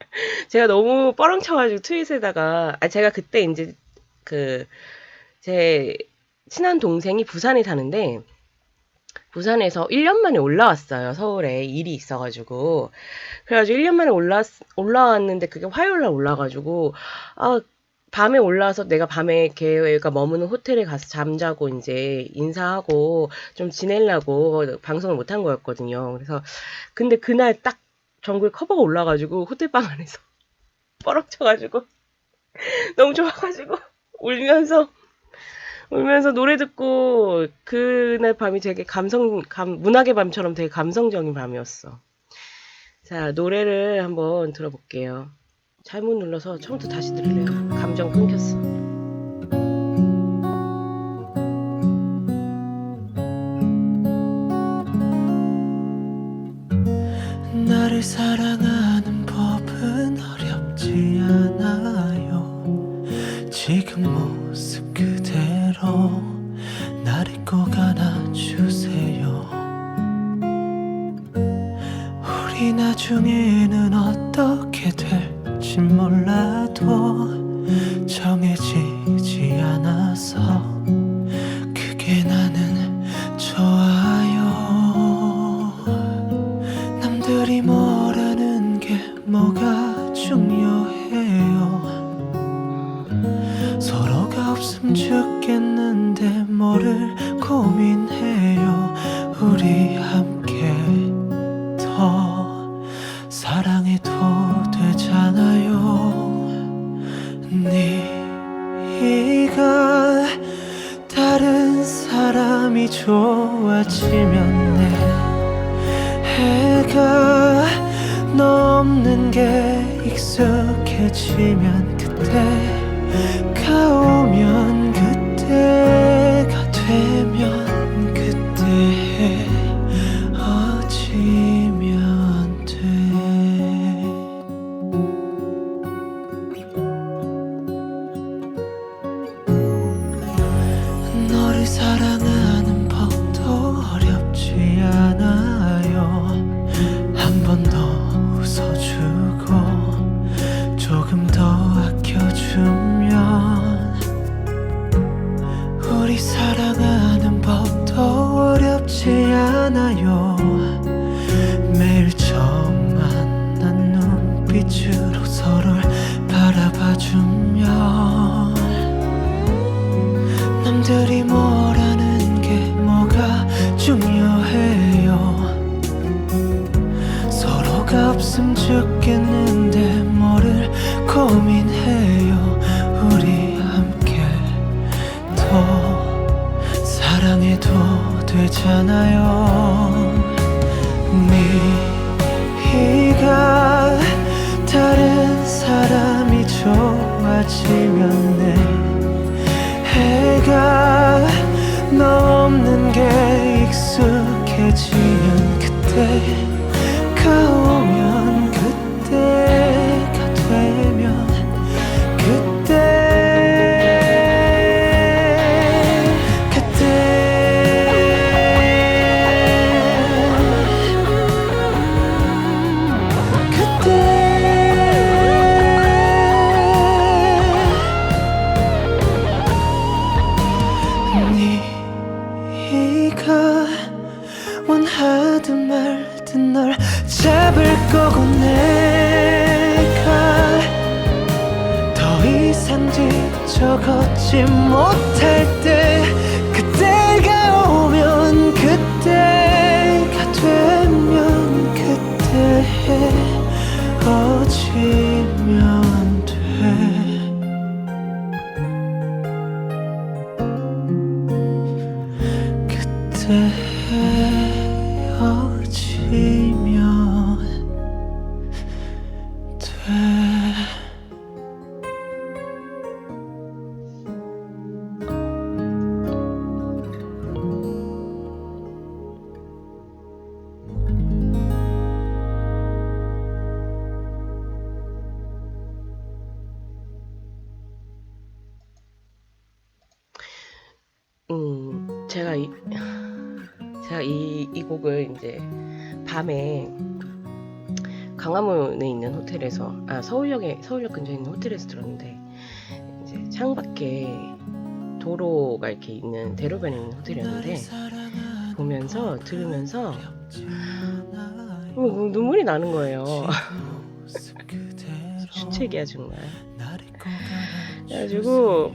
제가 너무 뻐렁쳐가지고 트윗에다가 아 제가 그때 이제 그 제 친한 동생이 부산에 사는데 부산에서 1년 만에 올라왔어요. 서울에 일이 있어가지고 그래가지고 1년 만에 올라 올라왔는데 그게 화요일 날 올라가지고 아 밤에 올라와서 내가 밤에 걔가 머무는 호텔에 가서 잠자고 이제 인사하고 좀 지내려고 방송을 못한 거였거든요. 그래서 근데 그날 딱 전국에 커버가 올라가지고 호텔방 안에서 뻐럭쳐가지고 너무 좋아가지고 울면서 울면서 노래 듣고 그날 밤이 되게 감성 감 문학의 밤처럼 되게 감성적인 밤이었어. 자 노래를 한번 들어볼게요. 잘못 눌러서 처음부터 다시 들을래요. 감정 끊겼어. 해요. 서로가 없음 죽겠는데 뭐를 고민해요. 우리 함께 더 사랑해도 되잖아요. 네가 다른 사람이 좋아지면 내 해가 너 없는 게 익숙해지면 그때가 오면 그때가 되면 그때 어지면 돼. 너를 사랑 우리 사랑하 되잖아요. 네가 다른 사람이 좋아지면 내 해가 너 없는 게 익숙해지면 그때 널 잡을 거고 내가 더 이상 뒤적었지 못할 때 그때가 오면 그때가 되면 그때 어지면 음, 제가 이, 제가 이, 이 곡을 이제 밤에 강화문에 있는 호텔에서 아 서울역에 서울역 근처에 있는 호텔에서 들었는데 이제 창밖에 도로가 이렇게 있는 대로변에 있는 호텔이었는데 보면서 들으면서 어, 눈물이 나는 거예요. 주책이야 정말. 그래가지고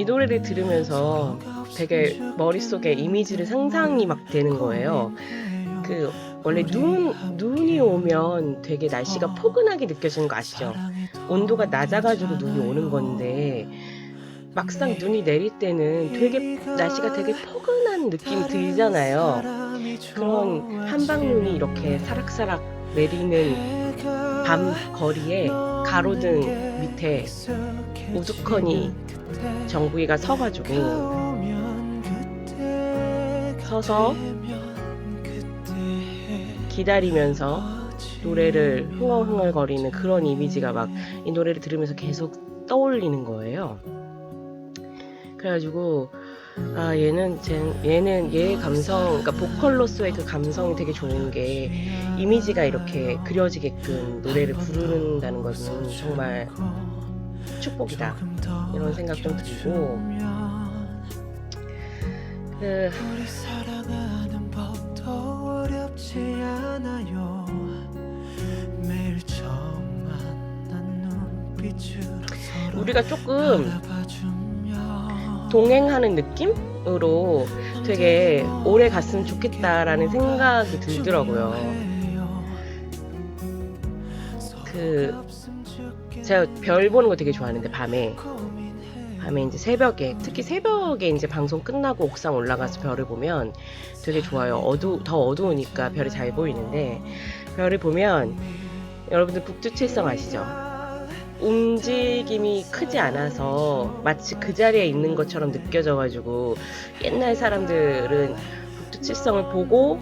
이 노래를 들으면서 되게 머릿속에 이미지를 상상이 막 되는 거예요. 그 원래 눈 눈이 오면 되게 날씨가 포근하게 느껴지는 거 아시죠? 온도가 낮아가지고 눈이 오는 건데 막상 눈이 내릴 때는 되게 날씨가 되게 포근한 느낌이 들잖아요. 그런 한방눈이 이렇게 사락사락 내리는 밤 거리에 가로등 밑에 우두커니 정부이가 서가지고 서서 기다리면서 노래를 흥얼흥얼거리는 그런 이미지가 막 이 노래를 들으면서 계속 떠올리는 거예요. 그래가지고 아 얘는 제, 얘는 얘의 감성, 그러니까 보컬로서의 그 감성이 되게 좋은 게 이미지가 이렇게 그려지게끔 노래를 부른다는 것은 정말 축복이다. 이런 생각 좀 들고. 그 우리 우리가 조금 동행하는 느낌으로 되게 오래 갔으면 좋겠다라는 생각이 들더라고요. 그 제가 별 보는 거 되게 좋아하는데 밤에 밤에 이제 새벽에 특히 새벽에 이제 방송 끝나고 옥상 올라가서 별을 보면 되게 좋아요. 어두 더 어두우니까 별이 잘 보이는데 별을 보면 여러분들 북두칠성 아시죠? 움직임이 크지 않아서 마치 그 자리에 있는 것처럼 느껴져가지고 옛날 사람들은 북두칠성을 보고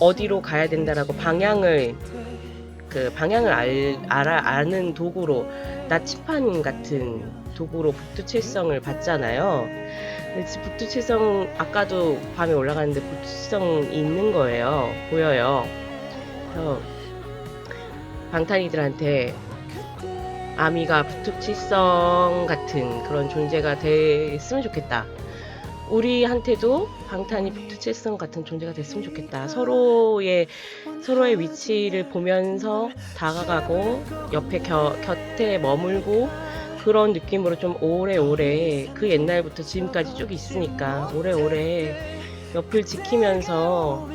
어디로 가야 된다라고 방향을 그 방향을 알, 알아, 아는 도구로 나치판 같은 도구로 북두칠성을 봤잖아요. 근데 지- 북두칠성 아까도 밤에 올라갔는데 북두칠성이 있는 거예요. 보여요. 그래서 방탄이들한테 아미가 북두칠성 같은 그런 존재가 됐으면 좋겠다. 우리한테도 방탄이 북두칠성 같은 존재가 됐으면 좋겠다. 서로의 서로의 위치를 보면서 다가가고 옆에 겨, 곁에 머물고 그런 느낌으로 좀 오래오래 그 옛날부터 지금까지 쭉 있으니까 오래오래 옆을 지키면서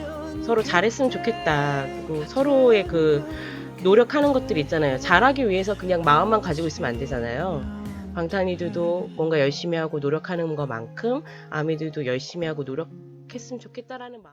서로 잘했으면 좋겠다. 그리고 서로의 그 노력하는 것들이 있잖아요. 잘하기 위해서 그냥 마음만 가지고 있으면 안 되잖아요. 방탄이들도 뭔가 열심히 하고 노력하는 것만큼 아미들도 열심히 하고 노력했으면 좋겠다라는 마음.